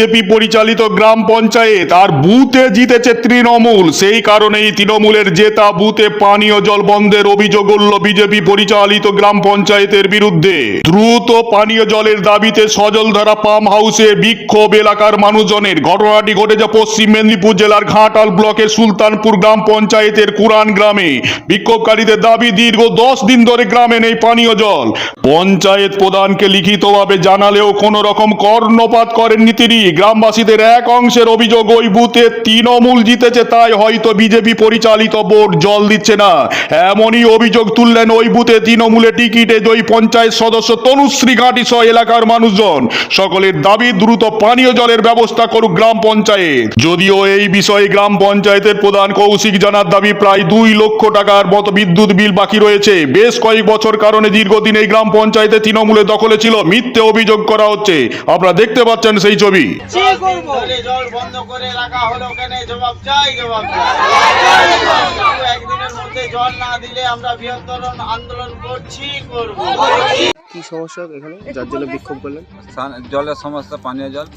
BJP পরিচালিত গ্রাম পঞ্চায়েত আর বুথে জিতেছে তৃণমূল। সেই কারণেই তৃণমূলের জেতা বুথে পানীয় জল বন্ধের অভিযোগ উঠল বিজেপি পরিচালিত গ্রাম পঞ্চায়েতের বিরুদ্ধে। দ্রুত পানীয় জলের দাবিতে সজলধারা পাম্প হাউসে বিক্ষোভ এলাকার মানুষজনের। ঘটনাটি ঘটেছে পশ্চিম মেদিনীপুর জেলার ঘাটাল ব্লকের সুলতানপুর গ্রাম পঞ্চায়েতের কুরান গ্রামে। বিক্ষোভকারীদের দাবি, দীর্ঘ দশ দিন ধরে গ্রামে নেই পানীয় জল। পঞ্চায়েত প্রধানকে লিখিতভাবে জানালেও কোনো রকম কর্ণপাত করেননি তিনি। গ্রামবাসীদের এক অংশের অভিযোগ, ওই বুথে তৃণমূল জিতেছে, তাই হয়তো বিজেপি পরিচালিত বোর্ড জল দিচ্ছে না। এমনই অভিযোগ তুললেন ওই বুথে তৃণমূলে টিকিটে জয়ী পঞ্চায়েত সদস্য তনুশ্রী ঘাটি সহ এলাকার মানুষজন। সকলের দাবি, দ্রুত পানীয় জলের ব্যবস্থা করুক গ্রাম পঞ্চায়েত। যদিও এই বিষয়ে গ্রাম পঞ্চায়েতের প্রধান কৌশিক জানার দাবি, প্রায় দুই লক্ষ টাকার মতো বিদ্যুৎ বিল বাকি রয়েছে। বেশ কয়েক বছর কারণে দীর্ঘদিন এই গ্রাম পঞ্চায়েতে তৃণমূলের দখলে ছিল। মিথ্যে অভিযোগ করা হচ্ছে। আপনারা দেখতে পাচ্ছেন সেই ছবি। জল বন্ধ করে রাখা হলো কেন? জবাব চাই জবাব চাই। একদিনের মধ্যে জল না দিলে আমরা বৃহত্তর আন্দোলন করছি করব। কি সমস্যা এখানে? যার জন্য বিক্ষোভ করলেন? জলের সমস্যা পানীয় জল।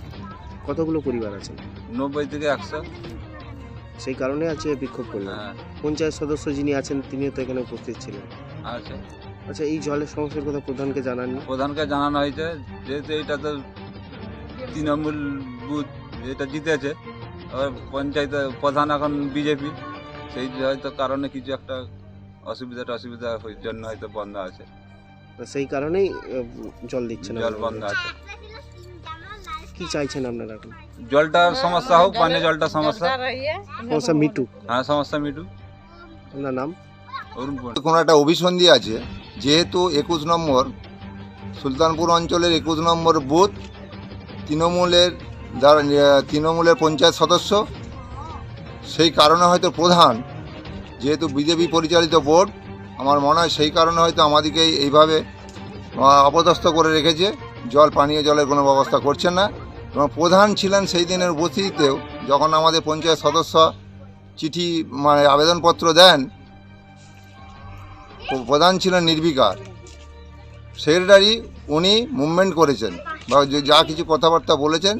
কতগুলো পরিবার আছে? নব্বই থেকে একশো। সেই কারণে আজকে বিক্ষোভ করলেন। হ্যাঁ। পঞ্চায়েত সদস্য যিনি আছেন তিনিও তো এখানে উপস্থিত ছিলেন। আছে আচ্ছা এই জলের সমস্যার কথা প্রধানকে জানাননি? প্রধানকে জানানো হয়েছে। যেহেতু এইটা তো তৃণমূল বুথ এটা জিতেছে। এবার পঞ্চায়েত প্রধান এখন বিজেপি। সেই হয়তো কারণে কিছু একটা অসুবিধাটা অসুবিধা হই- জন্য হয়তো বন্ধ আছে। সেই কারণেই জল দিচ্ছে না জল বন্ধ আছে। কি চাইছেন আপনারা এখন? জলটার সমস্যা হোক পানীয় জলটার সমস্যা। সমস্যা মিটু। হ্যাঁ সমস্যা মিটু। আপনার নাম? অরুণ কোনো একটা অভিসন্ধি আছে যেহেতু একুশ নম্বর সুলতানপুর অঞ্চলের একুশ নম্বর বুথ তৃণমূলের যারা তৃণমূলের পঞ্চায়েত সদস্য, সেই কারণে হয়তো প্রধান, যেহেতু বিজেপি পরিচালিত বোর্ড, আমার মনে হয় সেই কারণে হয়তো আমাদেরকে এইভাবে অপদস্থ করে রেখেছে, জল, পানীয় জলের কোনো ব্যবস্থা করছেন না। এবং প্রধান ছিলেন সেই দিনের উপস্থিতিতেও, যখন আমাদের পঞ্চায়েত সদস্য চিঠি মানে আবেদনপত্র দেন, প্রধান ছিলেন নির্বিকার। সেক্রেটারি উনি মুভমেন্ট করেছেন। বা যে- যা কিছু কথাবার্তা বলেছেন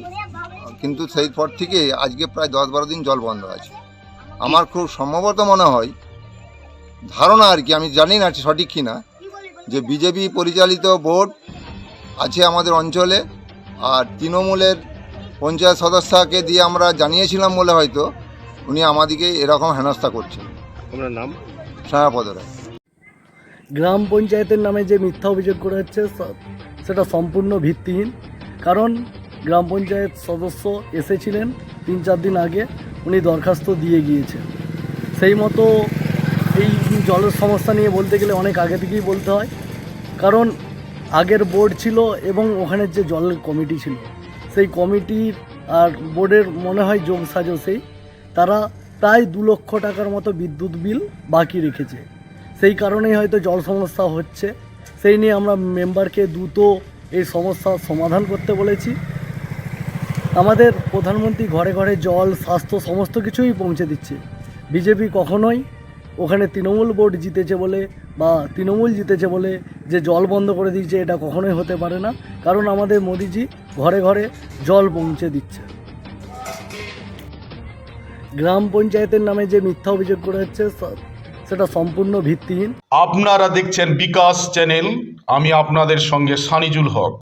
কিন্তু সেই পর থেকে আজকে প্রায় দশ বারো দিন জল বন্ধ আছে। আমার খুব সম্ভবত মনে হয় ধারণা আর কি আমি জানি না সঠিক কি না যে বিজেপি পরিচালিত বোর্ড আছে আমাদের অঞ্চলে আর তৃণমূলের পঞ্চায়েত সদস্যকে দিয়ে আমরা জানিয়েছিলাম বলে হয়তো উনি আমাদেরকে এরকম হেনস্থা করছেন। আপনার নাম? ছায়াপদ রায়। গ্রাম পঞ্চায়েতের নামে যে মিথ্যা অভিযোগ করা হচ্ছে সেটা সম্পূর্ণ ভিত্তিহীন। কারণ গ্রাম পঞ্চায়েত সদস্য এসেছিলেন তিন চার দিন আগে, উনি দরখাস্ত দিয়ে গিয়েছেন। সেই মতো এই জলের সমস্যা নিয়ে বলতে গেলে অনেক আগে থেকেই বলতে হয়। কারণ আগের বোর্ড ছিল এবং ওখানের যে জলের কমিটি ছিল, সেই কমিটির আর বোর্ডের মনে হয় যোগ সাজসেই তারা প্রায় দু লক্ষ টাকার মতো বিদ্যুৎ বিল বাকি রেখেছে। সেই কারণেই হয়তো জল সমস্যা হচ্ছে। সেই নিয়ে আমরা মেম্বারকে দ্রুত এই সমস্যার সমাধান করতে বলেছি। আমাদের প্রধানমন্ত্রী ঘরে ঘরে জল, স্বাস্থ্য সমস্ত কিছুই পৌঁছে দিচ্ছে। বিজেপি কখনোই ওখানে তৃণমূল বোর্ড জিতেছে বলে বা তৃণমূল জিতেছে বলে যে জল বন্ধ করে দিয়েছে, এটা কখনোই হতে পারে না। কারণ আমাদের মোদিজি ঘরে ঘরে জল পৌঁছে দিচ্ছে। গ্রাম পঞ্চায়েতের নামে যে মিথ্যা অভিযোগ করে হচ্ছে সেটা সম্পূর্ণ ভিত্তিহীন। আপনারা দেখছেন বিকাশ চ্যানেল আমি আপনাদের সঙ্গে সানিজুল হক।